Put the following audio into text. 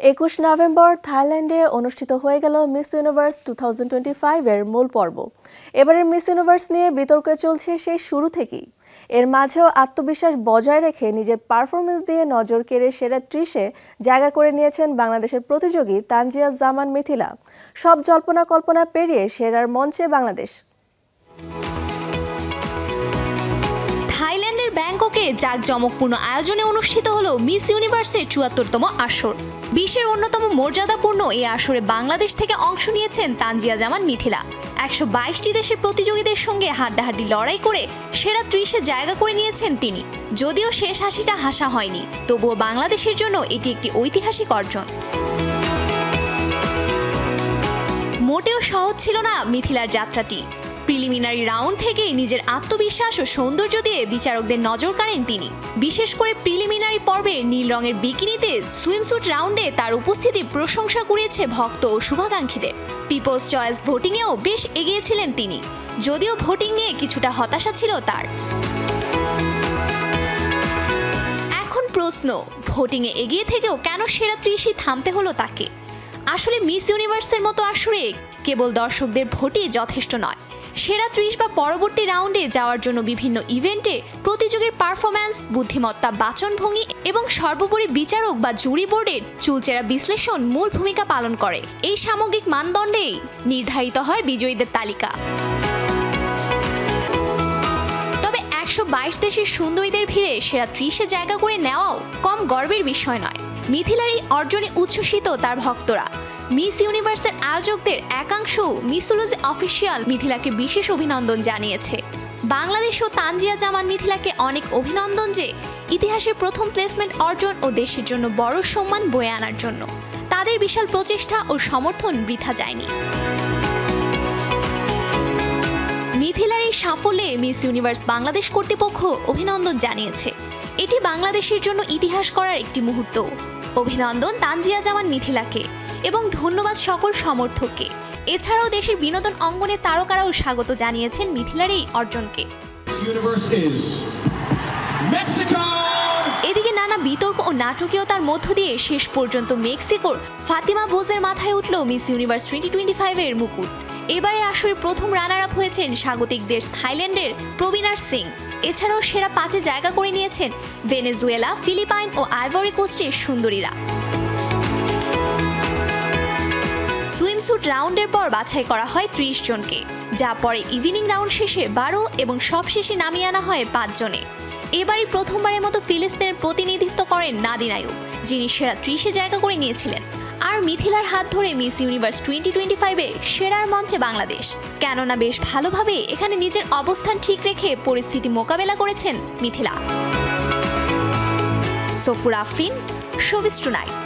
একুশ নভেম্বর থাইল্যান্ডে অনুষ্ঠিত হয়ে গেল Miss Universe two thousand twenty ফাইভের মূল পর্ব। এবারের মিস ইউনিভার্স নিয়ে বিতর্ক চলছে সেই শুরু থেকেই। এর মাঝেও আত্মবিশ্বাস বজায় রেখে নিজের পারফরমেন্স দিয়ে নজর কেড়ে সেরা ত্রিশে জায়গা করে নিয়েছেন বাংলাদেশের প্রতিযোগী তানজিয়া জামান মিথিলা। সব জল্পনা কল্পনা পেরিয়ে সেরার মঞ্চে বাংলাদেশ। জাঁকজমকপূর্ণ আয়োজনে অনুষ্ঠিত হলো মিস ইউনিভার্সের চুয়াত্তরতম আসর। বিশ্বের অন্যতম মর্যাদাপূর্ণ এই আসরে বাংলাদেশ থেকে অংশ নিয়েছেন তানজিয়া জামান মিথিলা। একশো বাইশটি দেশের প্রতিযোগীদের সঙ্গে হাড্ডাহাড্ডি লড়াই করে সেরা ত্রিশে জায়গা করে নিয়েছেন তিনি। যদিও শেষ হাসিটা হাসা হয়নি, তবুও বাংলাদেশের জন্য এটি একটি ঐতিহাসিক অর্জন। মোটেও সহজ ছিল না মিথিলার যাত্রাটি। প্রিলিমিনারি রাউন্ড থেকেই নিজের আত্মবিশ্বাস ও সৌন্দর্য দিয়ে বিচারকদের নজর কাড়েন তিনি। বিশেষ করে প্রিলিমিনারি পর্বে নীল রঙের বিকিনিতে সুইমস্যুট রাউন্ডে তার উপস্থিতি প্রশংসা কুড়িয়েছে ভক্ত ও শুভাকাঙ্ক্ষীদের। পিপলস চয়েস ভোটিংয়েও বেশ এগিয়েছিলেন তিনি, যদিও ভোটিং নিয়ে কিছুটা হতাশা ছিল তার। এখন প্রশ্ন, ভোটিংয়ে এগিয়ে থেকেও কেন সেরা ত্রিশই থামতে হলো তাকে? আসলে মিস ইউনিভার্সের মতো আসরে কেবল দর্শকদের ভোটই যথেষ্ট নয়। সেরা ত্রিশ বা পরবর্তী রাউন্ডে যাওয়ার জন্য বিভিন্ন ইভেন্টে প্রতিযোগীর পারফরম্যান্স, বুদ্ধিমত্তা, বাচনভঙ্গি এবং সর্বোপরি বিচারক বা জুরি বোর্ডের চুলচেরা বিশ্লেষণ মূল ভূমিকা পালন করে। এই সামগ্রিক মানদণ্ডেই নির্ধারিত হয় বিজয়ীদের তালিকা। তবে একশো বাইশ দেশের সুন্দরীদের ভিড়ে সেরা ত্রিশে জায়গা করে নেওয়াও কম গর্বের বিষয় নয়। মিথিলার এই অর্জনে উচ্ছ্বসিত তার ভক্তরা। মিস ইউনিভার্সের আয়োজকদের একাংশ মিসোলজি অফিসিয়াল মিথিলাকে বিশেষ অভিনন্দন জানিয়েছে। বাংলাদেশ ও তানজিয়া জামান মিথিলাকে অনেক অভিনন্দন যে ইতিহাসে প্রথম প্লেসমেন্ট অর্জন ও দেশের জন্য বড় সম্মান বয়ে আনার জন্য। তাদের বিশাল প্রচেষ্টা ও সমর্থন বৃথা যায়নি। মিথিলার এই সাফল্যে মিস ইউনিভার্স বাংলাদেশ কর্তৃপক্ষ অভিনন্দন জানিয়েছে। এটি বাংলাদেশের জন্য ইতিহাস করার একটি মুহূর্ত। অভিনন্দন তানজিয়া জামান মিথিলাকে। এবং ধন্যবাদ সকল সমর্থককে। এছাড়াও দেশের বিনোদন অঙ্গনে তারকারাও স্বাগত জানিয়েছেন মিথিলার এই অর্জনকে! এদিকে নানা বিতর্ক ও নাটকীয়তার মধ্য দিয়ে শেষ পর্যন্ত মেক্সিকোর ফাতিমা বোজের মাথায় উঠল মিস ইউনিভার্স টোয়েন্টি টোয়েন্টি ফাইভের মুকুট। এবারে আসরে প্রথম রানার আপ হয়েছেন স্বাগতিক দেশ থাইল্যান্ডের প্রবীণার সিং। এছাড়াও সেরা পাঁচে জায়গা করে নিয়েছেন ভেনেজুয়েলা ফিলিপাইন ও আইভরি কোস্টের সুন্দরীরা। সুইমস্যুট রাউন্ডের পর বাছাই করা হয় ত্রিশ জনকে, যা পরে ইভিনিং রাউন্ড শেষে বারো এবং সবশেষে নামিয়ে আনা হয় পাঁচজনে এবারই প্রথমবারের মতো ফিলিস্তিনের প্রতিনিধিত্ব করেন নাদিন আয়ুব যিনি সেরা ত্রিশে জায়গা করে নিয়েছিলেন। আর মিথিলার হাত ধরে মিস ইউনিভার্স টোয়েন্টি টোয়েন্টি ফাইভে সেরার মঞ্চে বাংলাদেশ। কেননা বেশ ভালোভাবে এখানে নিজের অবস্থান ঠিক রেখে পরিস্থিতি মোকাবেলা করেছেন Mithila. Safur Afrin showbiz tonight.